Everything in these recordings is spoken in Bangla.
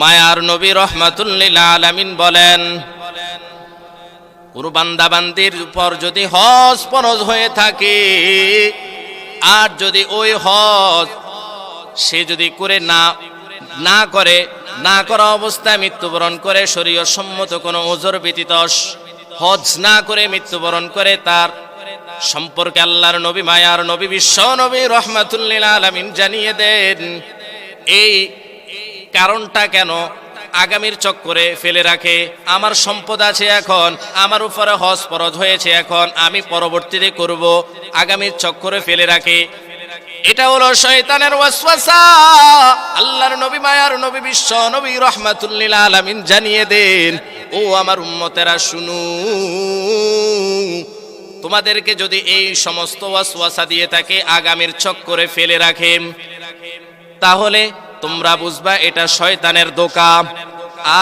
মায়ার নবী রহমাতুল্লিল আলামিন বলেন কোন বান্দাবান্দির উপর যদি হজ ফরজ হয়ে থাকে, আর যদি ওই হজ সে যদি করে না না করে, না করা অবস্থায় মৃত্যুবরণ করে শরীয় সম্মত কোনো ওজোর ব্যতীত হজ না করে মৃত্যুবরণ করে, তার সম্পর্কে আল্লাহর নবী, মায়ার নবী, বিশ্ব নবী রহমাতুল্লিল আলামিন জানিয়ে দেন, এই কারণটা কেন আগামীর চক্করে ফেলে রাখে? আমার সম্পদ আছে এখন, আমার উপরে হজ ফরজ হয়েছে এখন, আমি পরবর্তীতে করব, আগামীর চক্করে ফেলে রাখে। এটা হলো শয়তানের ওয়াসওয়াসা। আল্লাহর নবী মায়ার নবী বিশ্ব নবী রহমাতুল্লিল আলামিন জানিয়ে দেন, ও আমার উম্মতেরা, শুনু। তোমাদেরকে যদি এই সমস্ত ওয়াসওয়াসা দিয়ে থাকে, আগামীর চক্করে ফেলে রাখে তাহলে তোমরা বুঝবা, এটা শয়তানের দোকা।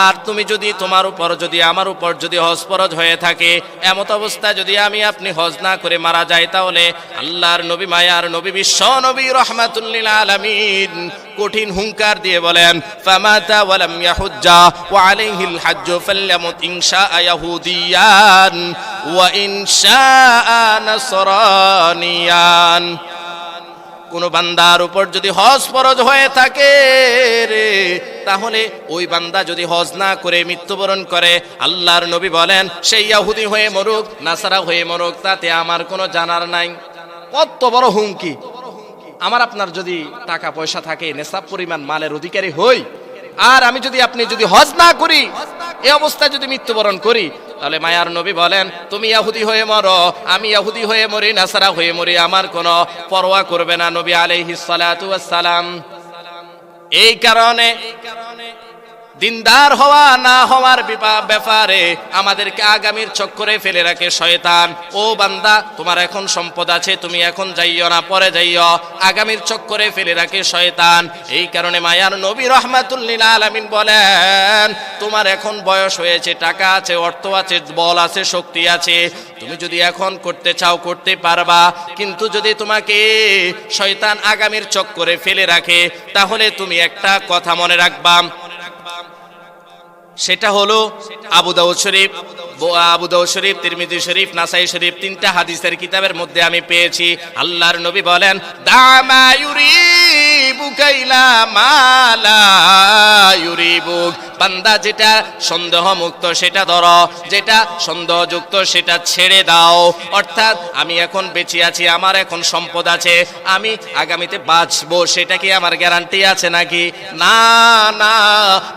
আর তুমি যদি তোমার উপর, যদি আমার উপর যদি হজ হয়ে থাকে, এমত অবস্থায় যদি আমি আপনি হজ না করে মারা যাই, তাহলে আল্লাহর নবী মায়ার নবী বিশ্ব নবী রহমাতুল্লিল আলামিন কঠিন হুঙ্কার দিয়ে বলেন, ফামাতা ওয়ালাম ইয়াহুজ্জা ওয়া আলাইহিল হাজ্জু ফাল্যামুত ইনশা ইয়াহুদিয়ান ওয়া ইনশা নাসরানিয়ান। কোন বান্দার উপর যদি হজ ফরজ হয়ে থাকে রে, তাহলে ওই বান্দা যদি হজ না করে মৃত্যুবরণ করে, আল্লাহর নবী বলেন, সেই ইয়াহুদি হয়ে মরুক, নাসারা হয়ে মরুক, তাতে আমার কোনো জানার নাই। কত বড় হুমকি। আমার আপনার যদি টাকা পয়সা থাকে, নেশাব পরিমাণ মালের অধিকারী হই আর আমি যদি আপনি যদি হজ না করি, এ অবস্থায় যদি মৃত্যুবরণ করি, তাহলে মায়ার নবী বলেন, তুমি ইয়াহুদি হয়ে মরো, আমি ইয়াহুদি হয়ে মরি, নাসারা হয়ে মরি, আমার কোনো পরোয়া করবে না নবী আলাইহিস সালাতু ওয়াস সালাম। এই কারণে দিনদার হওয়া, না হওয়ার ব্যাপারে আমাদেরকে আগামীর চক্করে ফেলে রাখে শয়তান। ও বান্দা, তোমার এখন সম্পদ আছে, তুমি এখন যাইও না, পরে যাইও। আগামীর চক্করে ফেলে রাখে শয়তান। এই কারণে মায়ার নবী রহমাতুল্লিল আলামিন বলেন, তোমার এখন বয়স হয়েছে, টাকা আছে, অর্থ আছে, বল আছে, শক্তি আছে। তুমি যদি এখন করতে চাও, করতে পারবা। কিন্তু যদি তোমাকে শয়তান আগামীর চক্করে ফেলে রাখে, তাহলে তুমি একটা কথা মনে রাখবা। সেটা হলো আবু দাউদ শরীফ আবু দাউদ শরীফ, তিরমিজি শরীফ, নাসাই শরীফ, তিনটা হাদিসের কিতাবের মধ্যে আমি পেয়েছি। আল্লাহর নবী বলেন দামায়ুরি বুকাইলা ইলা মা লা ইউরিবুক। বান্দা যেটা সন্দেহ মুক্ত সেটা ধরো, যেটা সন্দেহযুক্ত সেটা ছেড়ে দাও। অর্থাৎ আমি এখন বেঁচে আছি, আমার এখন সম্পদ আছে, আমি আগামীতে বাঁচবো, সেটা কি আমার গ্যারান্টি আছে নাকি? না না,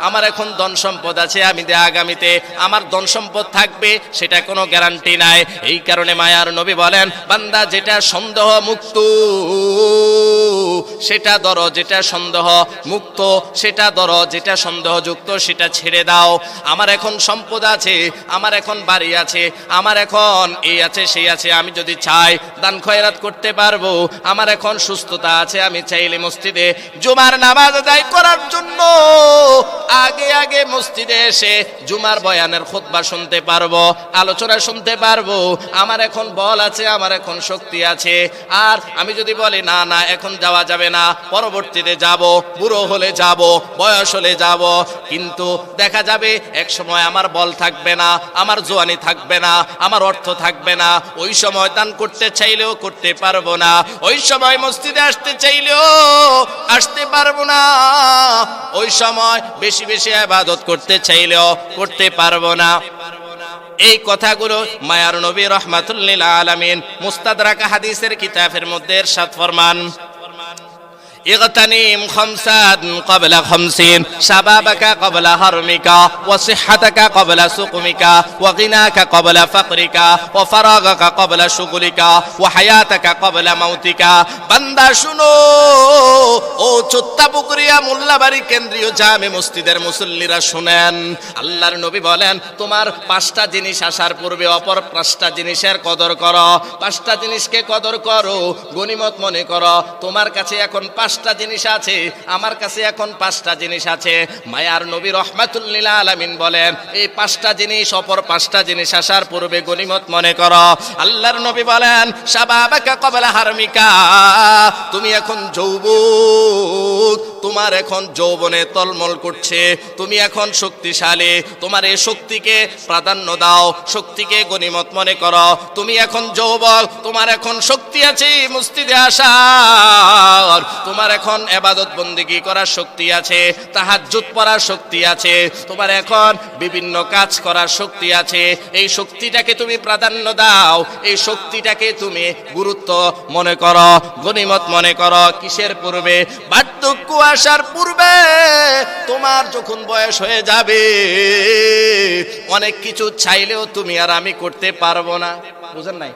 আমার এখন ধন সম্পদ আছে, আমি দে আগামীতে। আমার ধন সম্পদ থাকবে, সেটা কোনো গ্যারান্টি নাই। এই কারণে মায়ার নবী বলেন, বান্দা যেটা সন্দেহ মুক্ত সেটা ধরো, যেটা সন্দেহ মুক্ত সেটা ধরো, যেটা সন্দেহযুক্ত, সেটা ছেড়ে দাও। আমার এখন সম্পদ আছে, আমার এখন বাড়ি আছে, আমার এখন এই আছে, সেই আছে, আমি যদি চাই দান খয়রাত করতে পারব। আমার এখন সুস্থতা আছে, আমি চাইলে মসজিদে জুমার নামাজ আদায় করার জন্য আগে আগে মসজিদে এসে জুমার বয়ানের খুতবা শুনতে পারব, আলোচনা শুনতে পারব। আমার এখন বল আছে, আমার এখন শক্তি আছে। আর আমি যদি বলি, না না, এখন যাওয়া যাবে না, পরবর্তীতে যাব, বুড়ো হলে যাব, বয়স হলে যাব। কিন্তু দেখা যাবে, এক সময় আমার বল থাকবে না, আমার জোয়ানি থাকবে না, আমার অর্থ থাকবে না। ওই সময় দান করতে চাইলেও করতে পারব না। ওই সময় মসজিদে আসতে চাইলেও আসতে পারব না। ওই সময় বেশি বেশি আবাদত করতে চাইলেও করতে পারব না। এই কথাগুলো মায়ার নবী রহমাতুল্লিল আলমিন মুস্তাদ মুস্তাদরাকা হাদিসের কিতাবের মধ্যে এরশাদ ফরমান। اغتنم خمسا قبل خمسين شبابك قبل هرمك وصحتك قبل سقمك وغناك قبل فقرك وفراغك قبل شغلك وحياتك قبل موتك বান্দা শুনো ও চোত্তা পুকুরিয়া মোল্লাবাড়ি কেন্দ্রীয় জামে মসজিদের মুসল্লিরা শুনেন আল্লাহর নবী বলেন তোমার পাঁচটা জিনিস আসার পূর্বে অপর পাঁচটা জিনিসের কদর করো পাঁচটা জিনিসকে কদর করো গনিমত মনে করো তোমার কাছে এখন পাঁচ পাঁচটা জিনিস আছে, আমার কাছে এখন পাঁচটা জিনিস আছে। মায়ার নবী রহমাতুল্লিল আলামিন বলেন এই পাঁচটা জিনিস, অপর পাঁচটা জিনিস আসার পূর্বে গনিমত মনে করো। আল্লাহর নবী বলেন হারমিকা, তুমি এখন যৌবক, তোমার এখন যৌবনে তলমল করছে, তুমি এখন শক্তিশালী, তোমার এই শক্তিকে প্রাধান্য দাও, শক্তিকে গনিমত মনে করো। তুমি এখন যৌবক, তোমার এখন শক্তি আছে মুস্তিদে আসার। তোমার এখন এবাদত বন্দিগি করার শক্তি আছে? তাহাজ্জুদ পড়ার শক্তি আছে। তোমার এখন বিভিন্ন কাজ করার শক্তি আছে। এই শক্তিটাকে তুমি প্রাধান্য দাও। এই শক্তিটাকে তুমি গুরুত্ব মনে করো গনিমত মনে করো, কিসের পূর্বে? বার্ধক্য আসার পূর্বে তোমার যখন বয়স হয়ে যাবে, অনেক কিছু চাইলেও তুমি আর আমি করতে পারব না। বুঝেন নাই?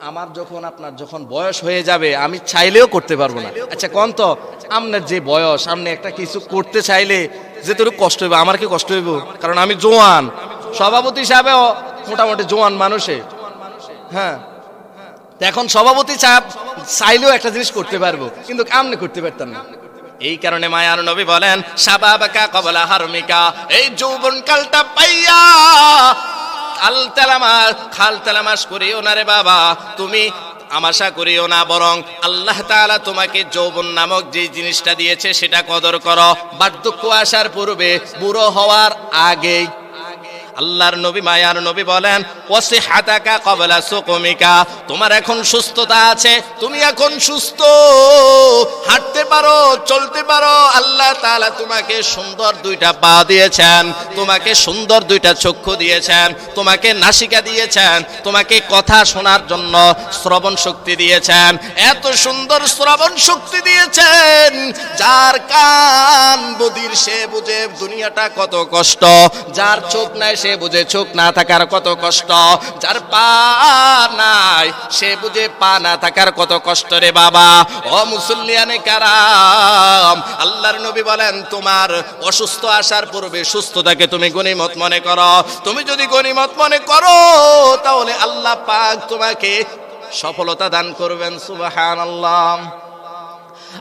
আমার যখন আপনার যখন বয়স হয়ে যাবে আমি চাইলেও করতে পারব না। আচ্ছা কোন তো আপনার যে বয়স আপনি একটা কিছু করতে চাইলে যে তোর কষ্ট হইব আমার কি কষ্ট হইব? কারণ আমি জোয়ান। সভাপতি হিসাবেও মোটামুটি জোয়ান মানুষে। হ্যাঁ। এখন সভাপতি চাপ চাইলেও একটা জিনিস করতে পারব কিন্তু আমনে করতে পারতাম না। এই কারণে মায়ার নবী বলেন সাবাবাকা কবলা হারমিকা এই যৌবন কালটা পাইয়া আল তেলামাস খাল তেলামাস করিও না রে বাবা। তুমি আমাশা করিও না, বরং আল্লাহ তাআলা তোমাকে যৌবন নামক যে জিনিসটা দিয়েছে সেটা কদর করো। বার্ধক্য আসার পূর্বে বুড়ো হওয়ার আগেই আল্লাহর নবী, মায়ার নবী বলেন ওসে হাতাকা কবলা সুকমিকা। তোমার এখন সুস্থতা আছে, তুমি এখন সুস্থ। হাঁটতে পারো, চলতে পারো, আল্লাহ তাআলা তোমাকে সুন্দর দুইটা পা দিয়েছেন, তোমাকে সুন্দর দুইটা চক্ষু দিয়েছেন, তোমাকে নাসিকা দিয়েছেন, তোমাকে কথা শোনার জন্য শ্রবণ শক্তি দিয়েছেন। এত সুন্দর শ্রবণ শক্তি দিয়েছেন, যার কান বদির সে বুঝে দুনিয়াটা কত কষ্ট, যার চোখ নাই সে বুঝে চোখ না থাকার কত কষ্ট। যার পা নাই, সে বুঝে পা না থাকার কত কষ্ট রে বাবা। ও মুসল্লিয়ানে কারাম, আল্লাহর নবী বলেন, তোমার অসুস্থ আসার পূর্বে সুস্থতাকে তুমি গনিমত মনে করো। তুমি যদি গনিমত মনে করো, তাহলে আল্লাহ পাক তোমাকে সফলতা দান করবেন, সুবহানাল্লাহ।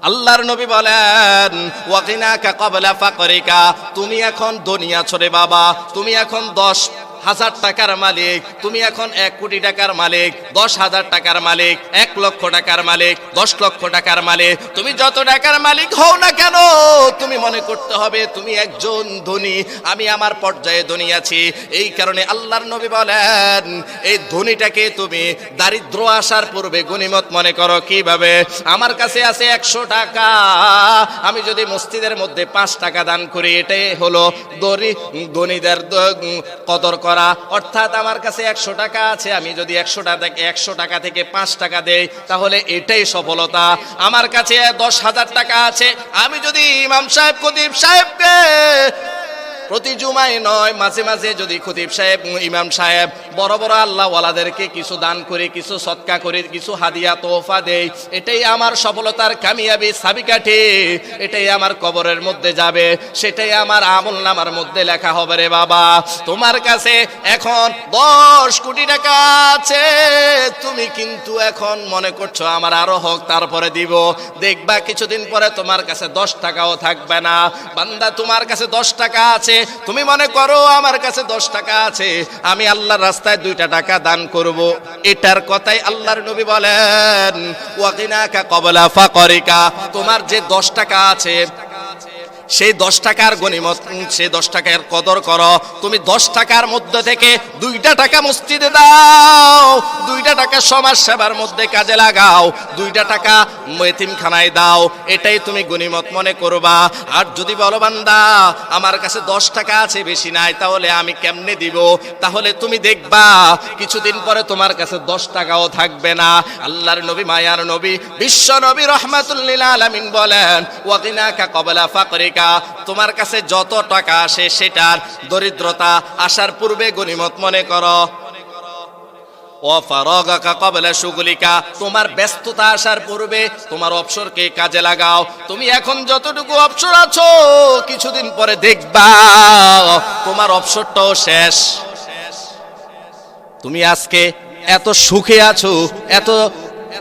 আল্লাহর নবী বলেন ওয়াকিনাকা কবলা ফাকরিকা তুমি এখন দুনিয়া ছড়ে বাবা তুমি এখন দশ হাজার টাকার মালিক। তুমি এখন এক কোটি টাকার মালিক, দশ হাজার টাকার মালিক, এক লক্ষ টাকার মালিক, দশ লক্ষ টাকার মালিক। তুমি যত টাকার মালিক হও না কেন, তুমি মনে করতে হবে তুমি একজন ধনী। আমি আমার পর্যায়ে ধনী আছি। এই কারণে আল্লাহর নবী বলেন, এই ধনীটাকে তুমি দারিদ্র আসার পূর্বে গনিমত মনে করো কীভাবে? আমার কাছে আছে একশো টাকা। আমি যদি মসজিদের মধ্যে পাঁচ টাকা দান করি, এটাই হলো দরি ধনীদের কদর করা। অর্থাৎ আমার কাছে একশো টাকা আছে, আমি যদি একশো টাকা একশো টাকা থেকে পাঁচ টাকা দেই, তাহলে এটাই সফলতা। আমার কাছে দশ হাজার টাকা আছে, আমি যদি ইমাম সাহেব কদীপ সাহেবকে প্রতি জুমায় নয়, মাঝে মাঝে যদি খতিব সাহেব, ইমাম সাহেব, বড় বড় আল্লাহ ওয়ালাদেরকে কিছু দান করে, কিছু সৎকা করে, কিছু হাদিয়া, তোহফা দেই এটাই আমার সফলতার কামিয়াবি সাবিকাঠি। এটাই আমার কবরের মধ্যে যাবে, সেটাই আমার আমল নামার মধ্যে লেখা হবে রে বাবা। তোমার কাছে এখন দশ কোটি টাকা আছে, তুমি কিন্তু এখন মনে করছ আমার আরও হোক, তারপরে দিব। দেখবা কিছুদিন পরে তোমার কাছে দশ টাকাও থাকবে না। বান্দা, তোমার কাছে দশ টাকা আছে তুমি মনে করো আমার কাছে দশ টাকা আছে, আমি আল্লাহর রাস্তায় দুইটা টাকা দান করব। এটার কথাই আল্লাহর নবী বলেন ওয়াকিনাকা কবলা ফাকরিকা। তোমার যে দশ টাকা আছে সেই দশ টাকার গনিমত উম, সেই দশ টাকার কদর করো। তুমি দশ টাকার মধ্যে থেকে দুইটা টাকা মসজিদে দাও দুইটা টাকা সমাজ সেবার মধ্যে কাজে লাগাও দুইটা টাকা এতিমখানায় দাও। এটাই তুমি গনিমত মনে করবা। আর যদি বলো বান্দা আমার কাছে দশ টাকা আছে বেশি নাই তাহলে আমি কেমনে দিব? তাহলে তুমি দেখবা কিছুদিন পরে তোমার কাছে দশ টাকাও থাকবে না। আল্লাহর নবী মায়ার নবী বিশ্ব নবী রহমাতুল্লিল আলামিন বলেন ওয়াকিনাকা কবলা ফাকরিকা তোমার কাছে যত টাকা আসে সেটার দরিদ্রতা আসার পূর্বে গনিমত মনে করো। তোমার ব্যস্ততা আসার পূর্বে তোমার কাজে লাগাও। তুমি এখন যতটুকু অবসর আছো, কিছুদিন পরে দেখবা, তোমার অবসরটাও শেষ। তুমি আজকে এত সুখে আছো, এত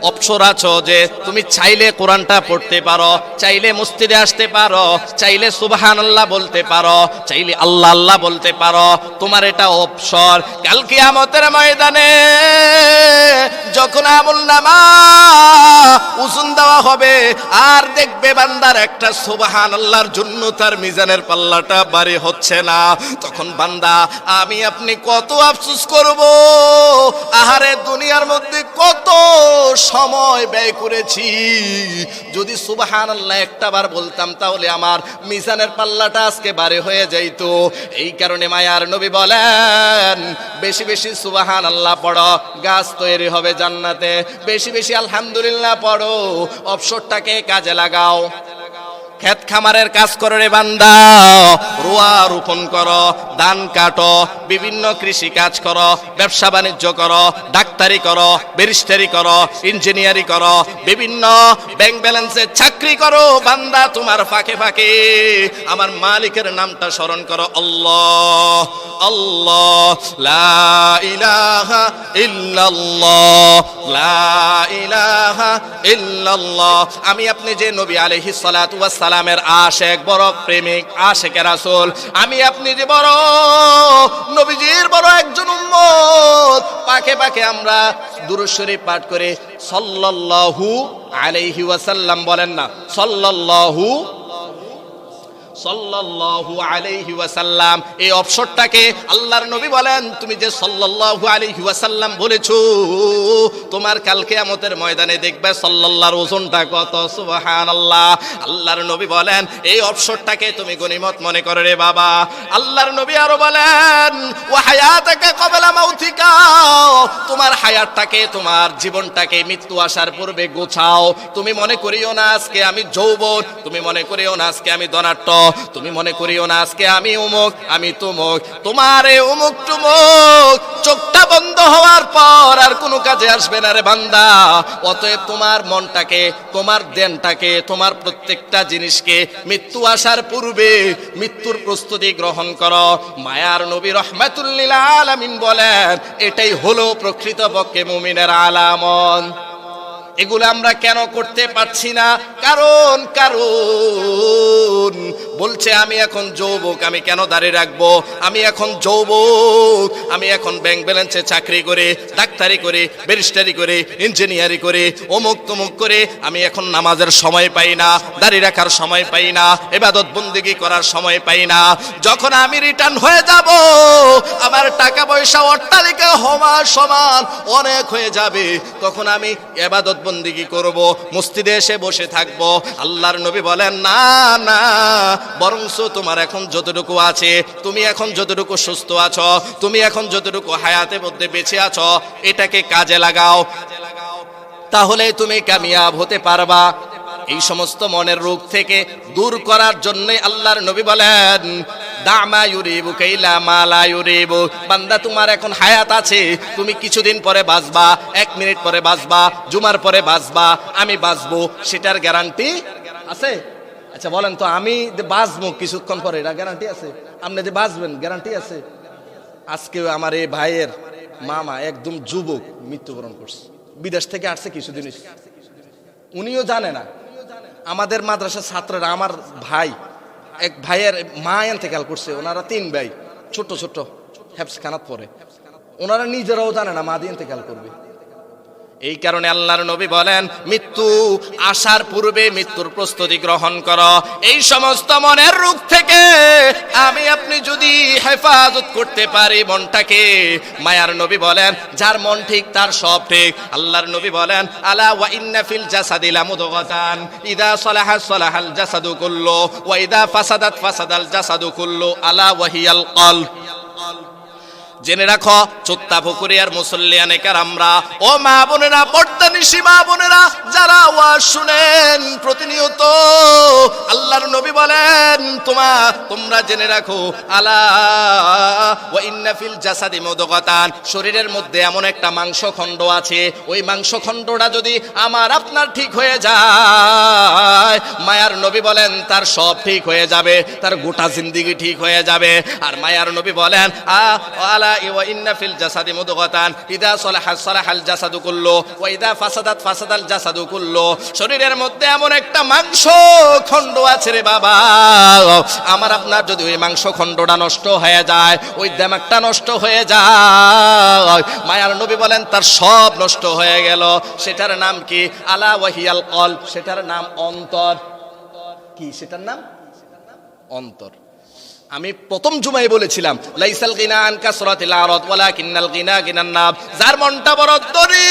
অপসর আছো যে তুমি চাইলে কোরআনটা পড়তে পারো, চাইলে মসজিদে আসতে পারো, চাইলে সুবহান আল্লাহ বলতে পারো, চাইলে আল্লাহ আল্লাহ বলতে পারো, তোমার এটা অপসর কাল কিয়ামতের ময়দানে যখন আমল নামা উসুন দেওয়া হবে, আর দেখবে বান্দার একটা সুবাহান আল্লাহর জন্য তার মিজানের পাল্লাটা বাড়ি হচ্ছে না। তখন বান্দা, আমি আপনি কত আফসুস করব? আহারে দুনিয়ার মধ্যে কত সময় ব্যয় করেছি। যদি সুবাহান আল্লাহ একটা বার বলতাম, তাহলে আমার মিজানের পাল্লাটা আজকে বারে হয়ে যাইত। এই কারণে মায়ার নবী বলেন, বেশি বেশি সুবাহান আল্লাহ পড়ো, গাছ তৈরি হবে জান্নাতে। বেশি বেশি আলহামদুলিল্লাহ পড়ো, অবসরটাকে কাজে লাগাও। ক্ষেত খামারের কাজ করো রে বান্দা। রোয়া রোপণ করো, ধান কাটো, বিভিন্ন কৃষি কাজ করো, ব্যবসা বাণিজ্য করো, ডাক্তারি করো, ব্যারিস্টারি করো, ইঞ্জিনিয়ারি করো, বিভিন্ন ব্যাংক ব্যালেন্সে চাকরি করো। বান্দা, তোমার ফাঁকে ফাঁকে আমার মালিকের নামটা স্মরণ করো। আল্লাহ আল্লাহ, লা ইলাহা ইল্লাল্লাহ, লা ইলাহা ইল্লাল্লাহ। আমি আপনি যে নবী আলাইহিস সালাতু ওয়াস সালামের আশেক, বড় প্রেমিক, আশেকে রাসূল। আমি আপনি যে বড় নবীজির বড় একজন উম্মত। পাখে পাখে আমরা দুরুশ্বরী পাঠ করে। সাল্লাল্লাহু আলাইহি ওয়াসাল্লাম বলেন না, সাল্লাল্লাহু সাল্লাল্লাহু আলাইহি ওয়াসাল্লাম। এই অবসরটাকে আল্লাহর নবী বলেন, তুমি যে সাল্লাল্লাহু আলাইহি ওয়াসাল্লাম বলেছ, তোমার কাল কিয়ামতের ময়দানে দেখবে সাল্লাল্লাহর ওজনটা কত, সুবহানাল্লাহ। আল্লাহর নবী বলেন, এই অবসরটাকে তুমি গনিমত মনে করো রে বাবা। আল্লাহর নবী আরও বলেন, ওয়া হায়াতাকা ক্বাবলা মাউতিকা। তোমার হায়াতটাকে, তোমার জীবনটাকে মৃত্যু আসার পূর্বে গোছাও। তুমি মনে করিও না আজকে আমি যৌবন, তুমি মনে করিও না আজকে আমি ধনাট্য তুমি মনে করিও না আজকে আমি অমুক আমি তুমুক, তোমার এই অমুক টুমুক। চোখটা বন্ধ হওয়ার পর আর কোনো কাজে আসবে না রে বান্দা। অতএব তোমার মনটাকে, তোমার দেনটাকে তোমার প্রত্যেকটা জিনিসকে মৃত্যু আসার পূর্বে মৃত্যুর প্রস্তুতি গ্রহণ করো। মায়ার নবী রহমাতুল্লিল আলামিন বলেন, এটাই হলো প্রকৃত প্রকৃতপক্ষে মুমিনের আলামন এগুলো আমরা কেন করতে পারছি না? কারণ কারণ, বলছে, আমি এখন যৌবক, আমি কেন দাঁড়িয়ে রাখব? আমি এখন যৌবক, আমি এখন ব্যাংক ব্যালেন্সে চাকরি করে, ডাক্তারি করে ব্যারিস্টারি করে ইঞ্জিনিয়ারি করে, অমুক তমুক করে, আমি এখন নামাজের সময় পাই না, দাঁড়িয়ে রাখার সময় পাই না, এবাদত বন্দিগি করার সময় পাই না। যখন আমি রিটার্ন হয়ে যাব, আমার টাকা পয়সা অট্টালিকা হওয়া সমান অনেক হয়ে যাবে। তখন আমি এবাদত বন্দিগি করব, মসজিদে এসে বসে থাকব। আল্লাহর নবী বলেন, না না, বরংস তোমার এখন যতটুকু আছে, তুমি এখন যতটুকু সুস্থ আছো, তুমি এখন যতটুকু হায়াতের মধ্যে বেঁচে আছো, এটাকে কাজে লাগাও। তাহলে তুমি কামিয়াব হতে পারবা। এই সমস্ত মনের রোগ থেকে দূর করার জন্য আল্লাহর নবী বলেন দামা ইউরিবু, কাইলা মালা ইউরিবু। বান্দা, তোমার এখন হায়াত আছে। তুমি কিছুদিন পরে বাঁচবা, এক মিনিট পরে বাঁচবা, জুমার পরে বাঁচবা, আমি বাঁচবো, সেটার গ্যারান্টি আছে? আচ্ছা বলেন তো, আমি যে বাঁচবো কিছুক্ষণ পরে, এটা গ্যারান্টি আছে? আপনি যে বাঁচবেন গ্যারান্টি আছে? আজকে আমার এই ভাইয়ের মামা একদম যুবক মৃত্যুবরণ করছে। বিদেশ থেকে আসছে কিছুদিন হইছে। উনিও জানে না। আমাদের মাদ্রাসার ছাত্ররা, আমার ভাই এক ভাইয়ের মা এনতেকাল করছে, ওনারা তিন ভাই ছোট ছোট হ্যাপস খানাত পরে। ওনারা নিজেরাও জানে না মা দিয়ে ইন্তেকাল করবে। এই কারণে আল্লাহর নবী বলেন, মৃত্যু আসার পূর্বে মৃত্যুর প্রস্তুতি গ্রহণ কর। এই সমস্ত মনের রূপ থেকে আমি আপনি যদি হেফাজত করতে পারি মনটাকে। মায়ার নবী বলেন, যার মন ঠিক, তার সব ঠিক। আল্লাহর নবী বলেন, আলা ওয়া ইন্না ফিল জাসাদি লামুদগাতান। ইদা সালাহা সালাহাল জাসাদু কুল্লু, ওয়া ইদা ফাসাদাত ফাসাদাল জাসাদু কুল্লু, আলা ওয়াহিয়াল কলব। জেনে রাখো, চোত্তা পুকুরিয়ার মুসল্লিয়ানেকার আমরা ও মা বোনেরা পর্দানিসী মা বোনেরা, যারা ওয়াজ শুনেন প্রতিনিয়ত, আল্লাহর নবী বলেন, তোমা, তোমরা জেনে রাখো, আলা, ওয়া ইন্না ফিল জাসাদি মুদগাতান। শরীরের মধ্যে এমন একটা মাংসখণ্ড আছে, ওই মাংসখণ্ডটা যদি আমার আপনার ঠিক হয়ে যায়, মায়ার নবী বলেন, তার সব ঠিক হয়ে যাবে, তার গোটা জিন্দিগি ঠিক হয়ে যাবে। আর মায়ার নবী বলেন, আ, আলা ফাসাদাত ফাসাদাল শরীরের মধ্যে এমন একটা মাংস খণ্ড আছে রে বাবা। আমার আপনার যদি ওই মাংস খণ্ডটা নষ্ট হয়ে যায়, ওই দেমাকটা নষ্ট হয়ে যায়, মায়ার নবী বলেন তার সব নষ্ট হয়ে গেল। সেটার নাম কি? আলা ওয়াহিয়াল কল সেটার নাম অন্তর। কি? সেটার নাম? অন্তর। আমি প্রথম জুমায় বলেছিলাম, লাইসাল গিনা আন কাসরাতিল আরাদ, ওয়ালাকিন্নাল গিনা গিনান নাব। যার মনটা বড় ধনী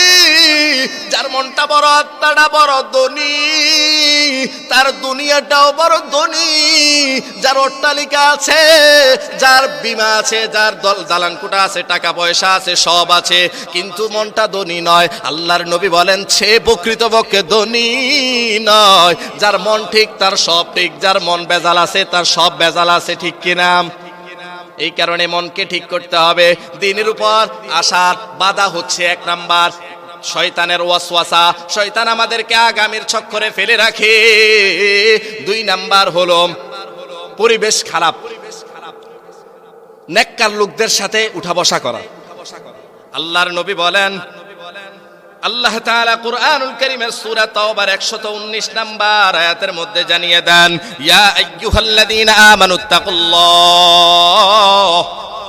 যার মনটা বড় আত্মাটা বড় ধনী তার দুনিয়াটাও বড় ধনী যার অট্টালিকা আছে, যার বিমা আছে, যার দল দালান কুটা আছে, টাকা পয়সা আছে, সব আছে, কিন্তু মনটা ধনী নয়। আল্লাহর নবী বলেন, সে প্রকৃতপক্ষে ধনী নয়। যার মন ঠিক, তার সব ঠিক, যার মন বেজাল আছে, তার সব বেজাল আছে, ঠিক কিনা এই কারণে মনকে ঠিক করতে হবে। দিনের উপর আসার বাধা হচ্ছে এক নাম্বার। শয়তানের ওয়াসওয়াসা। শয়তান আমাদেরকে আগামীর চক্করে ফেলে রাখে। দুই নাম্বার হলো পরিবেশ খারাপ। নেককার লোকদের সাথে উঠা বসা করা। আল্লাহর নবী বলেন আল্লাহ তাআলা কুরআনুল কারীমের সূরা তাওবার 119 নাম্বার আয়াতের মধ্যে জানিয়ে দেন, ইয়া আইয়ুহাল্লাযীনা আমানুত্তাকুল্লাহ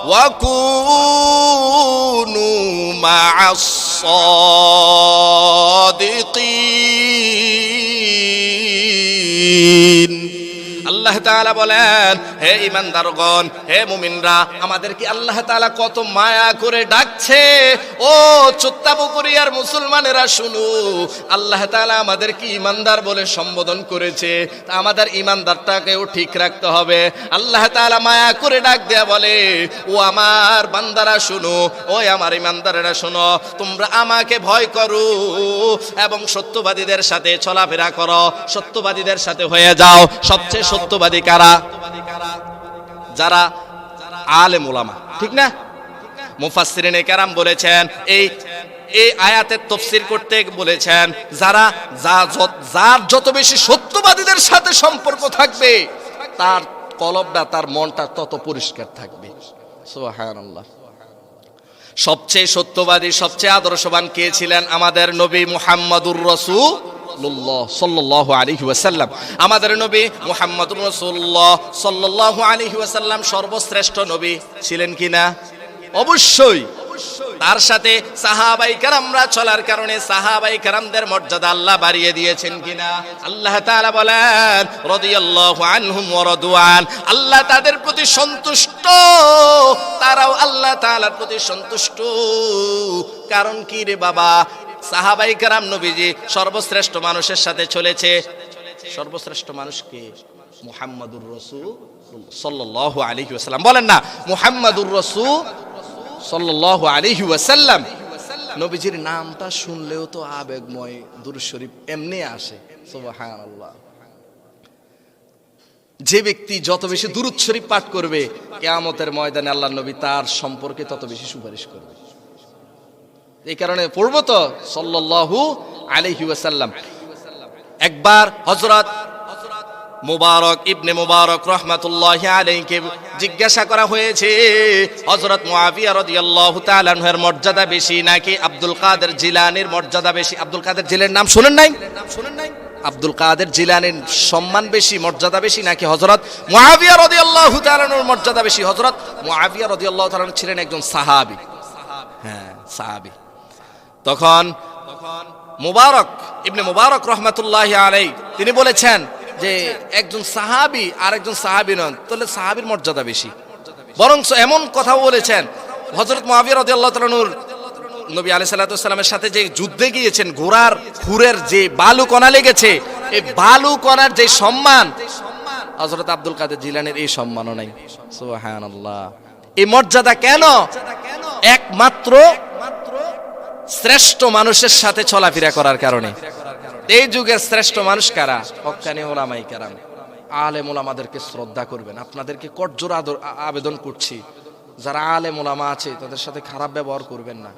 ওয়া কুনু মা'আস সাদিকিন আল্লাহ বলেন, হে ইমানদারগণ হে মুমিনরা, আমাদেরকে আল্লাহ তাআলা কত মায়া করে ডাকছে। ও চুত্তাবুকুরিয়ার মুসলমানেরা শুনু। আল্লাহ তাআলা আমাদেরকে ইমানদার বলে সম্বোধন করেছে। তা আমাদের ইমানদারটাকেও ঠিক রাখতে হবে। আল্লাহ তাআলা মায়া করে ডাক দেয়া বলে, ও আমার বান্দারা শুনো, ওই আমার ইমানদারেরা শুনো, তোমরা আমাকে ভয় করো এবং সত্যবাদীদের সাথে চলাফেরা করো। সত্যবাদীদের সাথে হয়ে যাও। সবচেয়ে সত্যবাদী কারা? যারা আলে মোলামা ঠিক না? মুফাসসিরিনে কেরাম বলেছেন, এই এই আয়াতের তফসির করতে বলেছেন, যারা যার যত বেশি সত্যবাদীদের সাথে সম্পর্ক থাকবে, তার কলবটা, তার মনটা তত পরিষ্কার থাকবে। সুবহানাল্লাহ। সবচেয়ে সত্যবাদী, সবচেয়ে আদর্শবান কে ছিলেন আমাদের নবী মুহাম্মাদুর রসু সাল্লাল্লাহু আলাইহি ওয়াসাল্লাম। আমাদের নবী মুহাম্মদ রাসূলুল্লাহ সাল্লাল্লাহু আলাইহি ওয়াসাল্লাম সর্বশ্রেষ্ঠ নবী ছিলেন কিনা অবশ্যই। তার সাথে সাহাবাই কারামরা চলার কারণে সাহাবাই কারামদের মর্যাদা আল্লাহ বাড়িয়ে দিয়েছেন কিনা? আল্লাহ তাআলা বলেন, রাদিয়াল্লাহু আনহুম ওয়া আল্লাহ তাদের প্রতি সন্তুষ্ট। তারাও আল্লাহ তাআলার প্রতি সন্তুষ্ট। কারণ কি রে বাবা? সাহাবাই কারাম নবীজি সর্বশ্রেষ্ঠ মানুষের সাথে চলেছে। সর্বশ্রেষ্ঠ মানুষ কে? মুহাম্মাদুর রসুল সাল্লাল্লাহু আলাইহি ওয়াসাল্লাম। বলেন না, মুহাম্মাদুর রসুল আলাইহি ওয়াসাল্লাম। নবীজির নামটা শুনলেও তো আবেগময় শরীফ এমনি আসে যে ব্যক্তি যত বেশি দুরূদ শরীফ পাঠ করবে, কিয়ামতের ময়দানে আল্লাহ নবী তার সম্পর্কে তত বেশি সুপারিশ করবে। এই কারণে পড়ব তো সাল্লাল্লাহু আলাইহি ওয়াসাল্লাম একবার হযরত মুবারক, ইবনে মুবারক রহমাতুল্লাহ আলাইকে জিজ্ঞাসা করা হয়েছে, হযরত মুআবিয়া রাদিয়াল্লাহু তাআলা আনহুর মর্যাদা বেশি নাকি আব্দুল কাদের জিলানির মর্যাদা বেশি? আব্দুল কাদের জিলানির নাম শুনেন নাই? শুনেন নাই আব্দুল কাদের জিলানির সম্মান বেশি, মর্যাদা বেশি নাকি হযরত মুআবিয়া রাদিয়াল্লাহু তাআলা আনহুর মর্যাদা বেশি? হযরত মুআবিয়া রাদিয়াল্লাহু তাআলা ছিলেন একজন সাহাবী। হ্যাঁ সাহাবী। তখন তখন মুবারক, ইবনে মুবারক রহমাতুল্লাহ আলাই তিনি বলেছেন যে একজন সাহাবি আর একজন সাহাবি নন, তাহলে সাহাবির মর্যাদা বেশি। বরং এমন কথা বলেছেন হজরত মহাবীর তালনুর নবী আলি সাল্লামের সাথে যে যুদ্ধে গিয়েছেন, ঘোড়ার খুরের যে বালু কণা লেগেছে, এই বালু কণার যে সম্মান হজরত আব্দুল কাদের জিলানের এই সম্মানও নাই। সুবহানাল্লাহ। এই মর্যাদা কেন? একমাত্র শ্রেষ্ঠ মানুষের সাথে চলাফেরা করার কারণে। এই যুগের শ্রেষ্ঠ মানুষ কারা? হকানি ওলামাই কারাম। আলেম ওলামাদেরকে শ্রদ্ধা করবেন। আপনাদেরকে আদর- আবেদন করছি। যারা আলেম ওলামা আছে, তাদের সাথে খারাপ ব্যবহার করবেন না।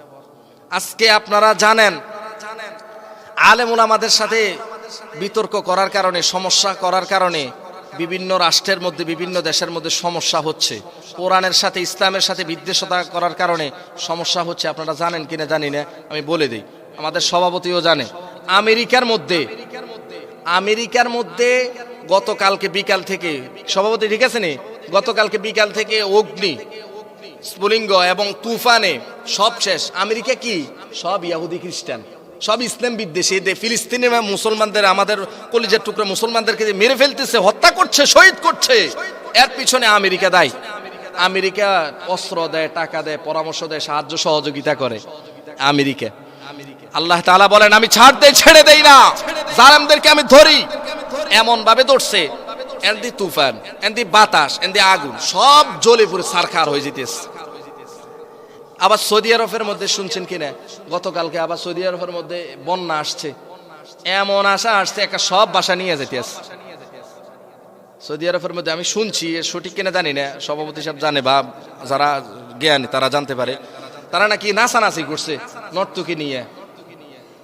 আজকে আপনারা জানেন, আলেম ওলামাদের সাথে বিতর্ক করার কারণে, সমস্যা করার কারণে বিভিন্ন রাষ্ট্রের মধ্যে, বিভিন্ন দেশের মধ্যে সমস্যা হচ্ছে। কোরআনের সাথে, ইসলামের সাথে বিদ্বেষতা করার কারণে সমস্যা হচ্ছে। আপনারা জানেন কিনা জানি না, আমি বলে দিই। আমাদের সভাপতিও জানে। আমেরিকার মধ্যে আমেরিকার মধ্যে গতকালকে বিকাল থেকে, সভাপতি ঠিক আছে নি? গতকালকে বিকাল থেকে অগ্নি, স্ফুলিঙ্গ এবং তুফানে সব শেষ। আমেরিকা কি? সব ইয়াহুদি খ্রিস্টান। সব ইসলাম বিদ্বেষী। দে ফিলিস্তিনের মুসলমানদের, আমাদের কলিজার টুকরো মুসলমানদেরকে যে মেরে ফেলতেছে, হত্যা করছে, শহীদ করছে, এর পিছনে আমেরিকা দায়ী। আমেরিকা অস্ত্র দেয়, টাকা দেয়, পরামর্শ দেয়, সাহায্য, সহযোগিতা করে আমেরিকা। আল্লাহ তাআলা বলেন, আমি ছাড় দেই ছেড়ে দেই না। জালামদেরকে আমি ধরি। এমন ভাবে ধরছে। এন্দি তুফান, এন্দি বাতাস, এন্দি আগুন, সব জ্বলে পুরো সারখার হয়ে যেতেছে। আবার সৌদি আরবের মধ্যে শুনছেন কিনা? গতকালকে আবার সৌদি আরবের মধ্যে বন্যা আসছে। এমন আশা আসছে, একটা সব বাসা নিয়ে যেতে আসছে সৌদি আরবের মধ্যে আমি শুনছি সঠিক কিনা জানি না। সভাপতি সাহেব জানে বা যারা জ্ঞানী, তারা জানতে পারে। তারা নাকি নাচানাচি করছে নর্তুকি নিয়ে।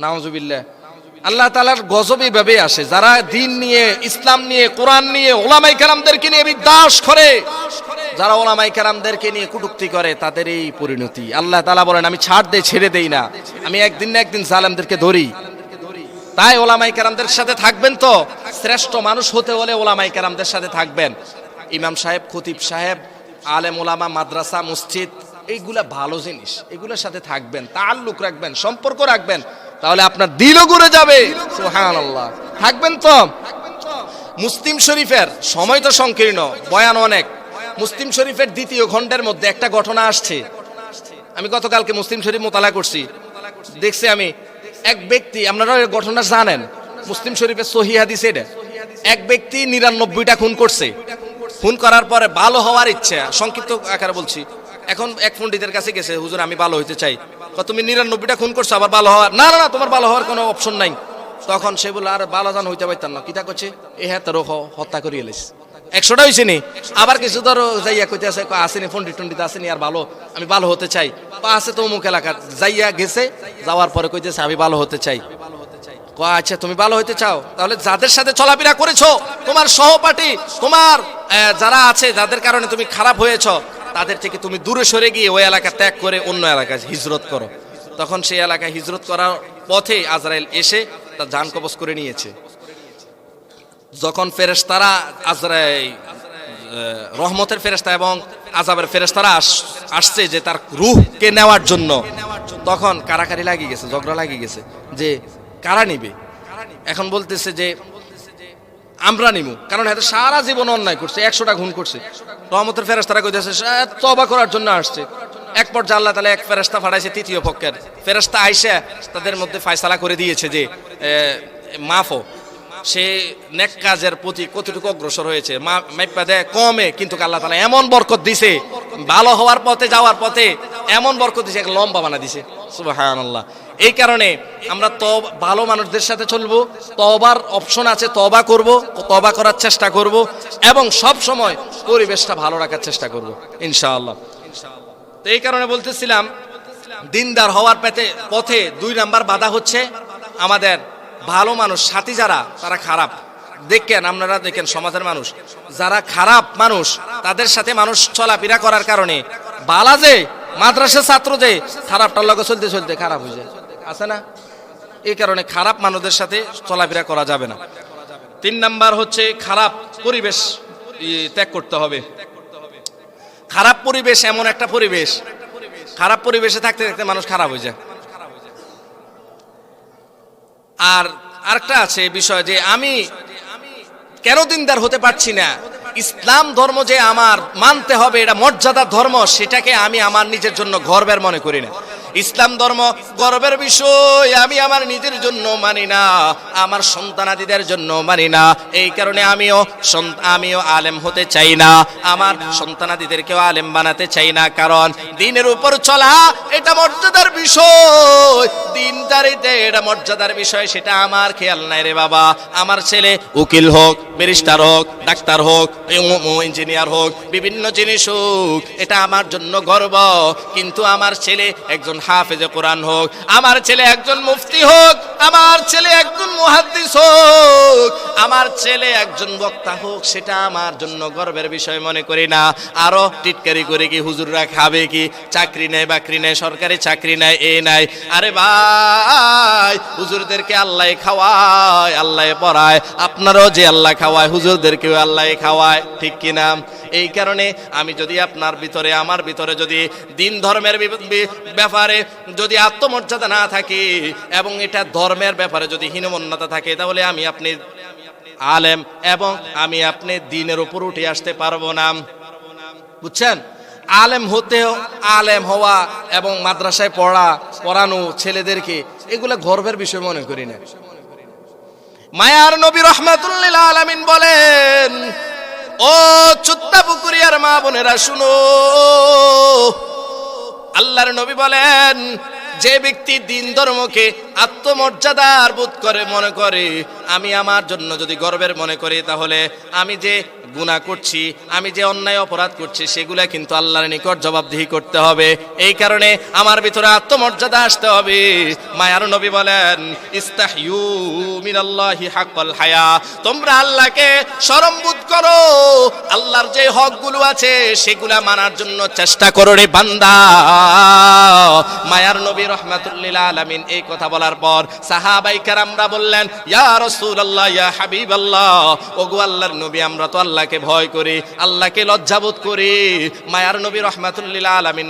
নাওজুবিল্লাহ আল্লাহ তালার গজব এইভাবে আসে। যারা দিন নিয়ে, ইসলাম নিয়ে, কোরআন নিয়ে ওলামাই কালামদেরকে নিয়ে বিদ্বাস করে, যারা ওলামাই কালামদেরকে নিয়ে কুটুক্তি করে তাদের এই পরিণতি। আল্লাহ তালা বলেন, আমি ছাড় দেই ছেড়ে দেই না। আমি একদিন না একদিন জালেমদেরকে ধরি। তাই ওলামাই কারামদের সাথে থাকবেন তো? শ্রেষ্ঠ মানুষ হতে হলে ওলামাই কারামদের সাথে থাকবেন। ইমাম সাহেব, খতিব সাহেব, আলেম ওলামা, মাদ্রাসা, মসজিদ, এইগুলা ভালো জিনিস। এগুলোর সাথে থাকবেন তাল্লুক রাখবেন, সম্পর্ক রাখবেন। তাহলে আপনার দিলও ঘুরে যাবে। সুবহানাল্লাহ। থাকবেন তো? মুসলিম শরীফের সময় তো সংকীর্ণ, বয়ান অনেক। মুসলিম শরীফের দ্বিতীয় খণ্ডের মধ্যে একটা ঘটনা আসছে। আমি গতকালকে মুসলিম শরীফ মোতালা করছি। দেখছি আমি, এক ব্যক্তি, আপনারা ঘটনা জানেন, মুসলিম শরীফের সহি হাদিস এটা। এক ব্যক্তি নিরানব্বইটা খুন করছে। খুন করার পরে ভালো হওয়ার ইচ্ছা, সংক্ষিপ্ত আকারে বলছি। এখন এক পণ্ডিতের কাছে গেছে, হুজুর, আমি ভালো হইতে চাই। তুমি নিরানব্বইটা খুন করছ, আবার ভালো হওয়ার না না না, তোমার ভালো হওয়ার কোনো অপশন নাই। তখন সে বলল, আর ভালো জান, হইতে পারতাম না। কিতা করছে এ হ্যাঁ তোর হত্যা করিয়ে এলিস একশোটা হয়েছে নি? আবার কিছু ধরো যাইয়া কইতে আছে আসেনি পণ্ডিত টন্ডিত আসেনি, আর ভালো, আমি ভালো হতে চাই। বা আছে তো অমুক এলাকার যাইয়া গেছে, যাওয়ার পরে কইতেছে, আমি ভালো হতে চাই। আচ্ছা তুমি ভালো হইতে চাও? তাহলে যাদের সাথে চলাফেরা করেছ, তোমার সহপাঠী, তোমার যারা আছে, যাদের কারণে তুমি খারাপ হয়েছ তাদের থেকে তুমি দূরে সরে গিয়ে ওই এলাকা ত্যাগ করে অন্য এলাকায় হিজরত করো। তখন সেই এলাকায় হিজরত করার পথে আজরাইল এসে তার জান কবজ করে নিয়েছে। যখন ফেরেশতারা আজরাই রহমতের ফেরেশতা এবং আজাবের ফেরেশতারা আস- আসছে যে তার রুহকে নেওয়ার জন্য, তখন কারাকারি লাগিয়ে গেছে, ঝগড়া লাগিয়ে গেছে যে কারা নিবে? এখন বলতেছে যে আমরা নিমু। কারণ এত সারা জীবন অন্যায় করছে একশোটা খুন করছে। রহমতের ফেরেস্তারা কইতেছে সে তবা করার জন্য আসছে। এক পর্যায়ে আল্লাহ তালা এক ফেরেস্তা ফাটাইছে তৃতীয় পক্ষের। ফেরেস্তা আইসা তাদের মধ্যে ফায়সালা করে দিয়েছে যে এ, মাফও সে নেক কাজের প্রতি কতটুকু অগ্রসর হয়েছে মাইপা দেয় কমে। কিন্তু আল্লাহ তালা এমন বরকত দিছে ভালো হওয়ার পথে যাওয়ার পথে এমন বরকত দিছে এক লম্বা বানা দিছে। সুবহানাল্লাহ। এই কারণে আমরা তো ভালো মানুষদের সাথে চলবো তবার অপশন আছে তবা করব তবা করার চেষ্টা করব, এবং সব সময় পরিবেশটা ভালো রাখার চেষ্টা করব, ইনশাআল্লাহ। তো এই কারণে বলতেছিলাম, দিনদার হওয়ার পেতে পথে দুই নাম্বার বাধা হচ্ছে আমাদের ভালো মানুষ, সাথী যারা, তারা খারাপ। দেখেন, আপনারা দেখেন সমাজের মানুষ, যারা খারাপ মানুষ, তাদের সাথে মানুষ চলাফেরা করার কারণে বালা যে, মাদ্রাসার ছাত্র যে, খারাপটার লগে চলতে চলতে খারাপ হয়ে যায়। আছে না? এই কারণে খারাপ মানুষদের সাথে চলাফেরা করা যাবে না। তিন নাম্বার হচ্ছে খারাপ পরিবেশ ত্যাগ করতে হবে। খারাপ পরিবেশ এমন একটা পরিবেশ। খারাপ পরিবেশে থাকতে থাকতে মানুষ খারাপ হয়ে যায়। আর আরেকটা আছে বিষয় যে আমি কেন দিনদার হতে পারছি না? ইসলাম ধর্ম যে আমার মানতে হবে, এটা মর্যাদার ধর্ম, সেটাকে আমি আমার নিজের জন্য গর্বের মনে করি না। ইসলাম ধর্ম গর্বের বিষয়, আমি আমার নিজের জন্য মানি না, আমার সন্তানাদিদের জন্য মানি না। এই কারণে আমিও আমিও আলেম হতে চাই না, আমার সন্তানাদিদেরকেও আলেম বানাতে চাই না, কারণ দিনের উপর চলা এটা মর্যাদার বিষয়। দিন দিনদারিতে এটা মর্যাদার বিষয়, সেটা আমার খেয়াল নাই রে বাবা। আমার ছেলে উকিল হোক, ব্যারিস্টার হোক, ডাক্তার হোক ইঞ্জিনিয়ার হোক, বিভিন্ন জিনিস হোক, এটা আমার জন্য গর্ব। কিন্তু আমার ছেলে একজন হাফেজে কোরআন হোক, আমার ছেলে একজন মুফতি হোক, আমার ছেলে একজন মুহাদ্দিস হোক, আমার ছেলে একজন বক্তা হোক, সেটা আমার জন্য গর্বের বিষয় মনে করি না। আরও টিটকারি করে কি, হুজুররা খাবে কি? চাকরি নেয়, বাকরি নেয়, সরকারি চাকরি নেয়, এ নাই। আরে ভাই, হুজুরদেরকে আল্লাহ খাওয়ায়, আল্লাহ পড়ায়। আপনারও যে আল্লাহ খাওয়ায়, হুজুরদেরকেও আল্লাহ খাওয়ায়, ঠিক কি কিনা? এই কারণে আমি যদি আপনার ভিতরে, আমার ভিতরে যদি দিন ধর্মের ব্যাপারে যদি আত্মমর্যাদা না থাকে এবং এটা ধর্মের ব্যাপারে যদি হীনমন্যতা থাকে, তাহলে আমি আপনি আলেম এবং আমি আপনি দিনের উপর উঠে আসতে পারব না। বুঝছেন? আলেম হতেও আলেম হওয়া এবং মাদ্রাসায় পড়া, পড়ানো ছেলেদেরকে এগুলো গর্বের বিষয় মনে করি না। মায়ার নবী রহমাতুল্লিল আলামিন বলেন ও চুত্তা পুকুরিয়ার মা বোনেরা শুনো। আল্লাহর নবী বলেন যে ব্যক্তি দিন ধর্মকে আত্মমর্যাদার বোধ করে, মনে করে, আমি আমার জন্য যদি গর্বের মনে করি, তাহলে আমি যে গুনাহ করছি, আমি যে অন্যায় অপরাধ করছি, সেগুলা কিন্তু আল্লাহর নিকট জবাবদিহি করতে হবে। এই কারণে আমার ভিতরে আত্মমর্যাদা আসতে হবে। মায়ার নবী বলেন হায়া। তোমরা আল্লাহকে শরম বোধ করো। আল্লাহর যে হকগুলো আছে, সেগুলা মানার জন্য চেষ্টা করো রে বান্দা। মায়ার নবী এই কথা বলার পর বললেন নবী, আমরা তো আল্লাহকে ভয় করি, আল্লাহকে লজ্জাবোধ করি। মায়ার নবী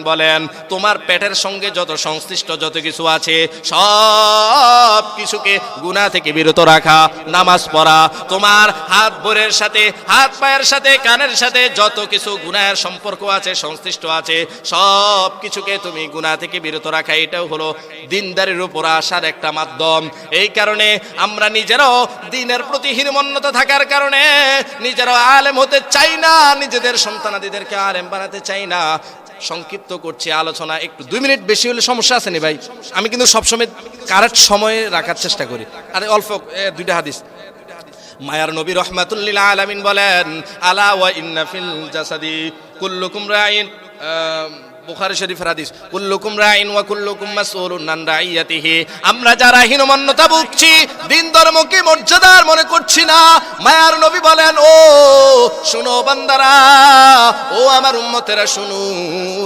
বলেন, তোমার পেটের সঙ্গে যত সংশ্লিষ্ট যত কিছু আছে, সব কিছুকে গুনাহ থেকে বিরত রাখা, নামাজ পড়া, তোমার হাত বোরের সাথে, হাত পায়ের সাথে, কানের সাথে যত কিছু গুনাহের সম্পর্ক আছে, সংশ্লিষ্ট আছে, সব কিছুকে তুমি গুনাহ থেকে বিরত রাখা, এটাও হলো দিনদারির উপর আসার একটা মাধ্যম। এই কারণে আমরা নিজেরাও দিনের প্রতি হীনমন্যতা থাকার কারণে নিজেরাও আলেম হতে চাই না, নিজেদের সন্তানাদিদেরকে আলেম বানাতে চাই না। সংক্ষিপ্ত করছি আলোচনা, একটু দুই মিনিট বেশি হলে সমস্যা আছে নি ভাই? আমি কিন্তু সবসময় কারেক্ট সময়ে রাখার চেষ্টা করি। আরে অল্প দুইটা হাদিস। মায়ার নবী রহমাতুল্লিল আলামিন বলেন, আলা ওয়া ইন্না ফিল জাসাদি কুল্লুকুম রাইন। বুখারী শরীফের হাদিস, কুল্লুকুম রাইন ওয়া কুল্লুকুম মাসউলুন আন রাইয়াতিহি। আমরা যারা হীনমন্যতা ভুগছি, দিন মর্যাদার মনে করছি না। মায়ার নবী বলেন, ও, শুনো বান্দারা, ও আমার উম্মতেরা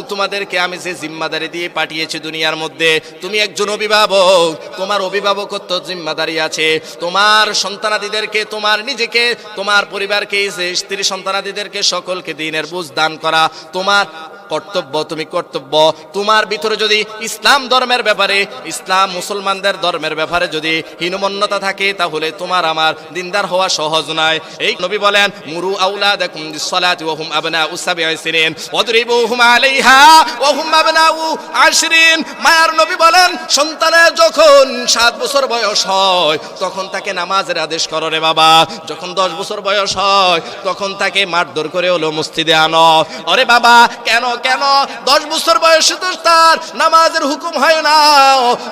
তোমাদেরকে আমি যে জিম্মাদারি দিয়ে পাঠিয়েছি দুনিয়ার মধ্যে, তুমি একজন অভিভাবক, তোমার অভিভাবকত্ব জিম্মাদারি আছে। তোমার সন্তানাদিদেরকে, তোমার নিজেকে, তোমার পরিবারকে স্ত্রী সন্তানাদিদেরকে সকলকে দিনের বুঝ দান করা। তোমার কর্তব্য, তুমি কর্তব্য। তোমার ভিতরে যদি ইসলাম ধর্মের ব্যাপারে, ইসলাম মুসলমানদের ধর্মের ব্যাপারে যদি হীনমন্যতা থাকে, তাহলে তোমার আমার দিনদার হওয়া সহজ নয়। এই নবী বলেন, মুরু আউলাদাকুম বিসসালাতি ওয়া হুম আবনাউ সাবঈ সিনিন, ওয়াদরিবুহুম আলাইহা ওয়া হুম আবনাউ আশরিন। মায়ার নবী বলেন, সন্তানের যখন সাত বছর বয়স হয়, তখন তাকে নামাজের আদেশ করো রে বাবা। যখন দশ বছর বয়স হয়, তখন তাকে মারধর করে হলো মসজিদে আনো। আরে বাবা, কেন কেন? দশ বছর বয়সে তো তার নামাজের হুকুম হয় না।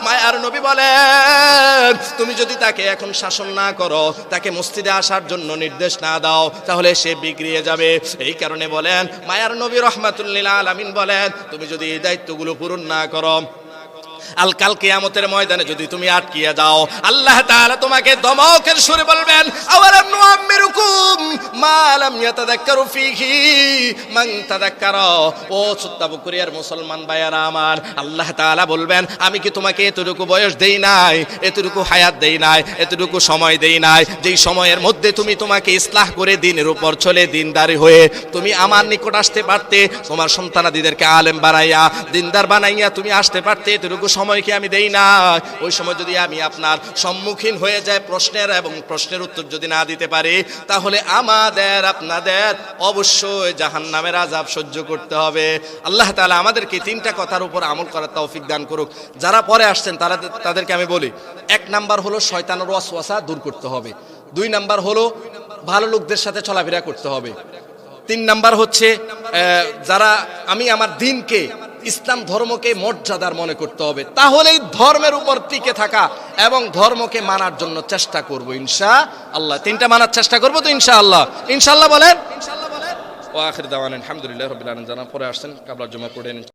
মায়ার নবী বলেন, তুমি যদি তাকে এখন শাসন না করো, তাকে মসজিদে আসার জন্য নির্দেশ না দাও, তাহলে সে বিগড়িয়ে যাবে। এই কারণে বলেন, মায়ার নবী রহমাতুল্লিল আলামিন বলেন, তুমি যদি এই দায়িত্বগুলো পূরণ না করো আল কাল কিয়ামতের ময়দানে যদি তুমি আটকিয়ে যাও, আল্লাহ তাআলা তোমাকে দমকের সুরে বলবেন, আওয়ালাম নুআম্মিরুকুম মা লাম ফীহি? মান ও মুসলমান আমার, আল্লাহ তাআলা বলবেন, আমি কি তোমাকে এতটুকু বয়স দেই নাই, এতটুকু হায়াত দেই নাই, এতটুকু সময় দেই নাই, যেই সময়ের মধ্যে তুমি তোমাকে ইসলাহ করে দিনের উপর চলে দিনদারি হয়ে তুমি আমার নিকট আসতে পারতে, তোমার সন্তানাদিদেরকে আলেম বানাইয়া, দিনদার বানাইয়া তুমি আসতে পারতে, এতটুকু সময় কি আমি দেই না। ওই সময় যদি আমি আপনার সম্মুখীন হয়ে যায় প্রশ্নের এবং প্রশ্নের উত্তর যদি না দিতে পারি, তাহলে আমাদের, আপনাদের অবশ্যই জাহান্নামের আজাব সহ্য করতে হবে। আল্লাহ তাআলা আমাদেরকে তিনটা কথার উপর আমল করার তৌফিক দান করুক। যারা পরে আসছেন, তারা তাদেরকে আমি বলি, এক নাম্বার হলো শয়তানের ওয়াসওয়াসা দূর করতে হবে। দুই নাম্বার হলো ভালো লোকদের সাথে চলাফেরা করতে হবে। তিন নাম্বার হচ্ছে যারা, আমি আমার দিনকে ইসলাম ধর্মকে মর্যাদার মনে করতে হবে। তাহলেই ধর্মের উপর টিকে থাকা এবং ধর্মকে মানার জন্য চেষ্টা করব ইনশা আল্লাহ। তিনটা মানার চেষ্টা করব তো ইনশা আল্লাহ। ইনশাল্লাহ বলেন। ও আখির দাওয়ান আলহামদুলিল্লাহ রবিল আলম জানা পরে আসছেন, কাবলা জমা পড়ে নিন।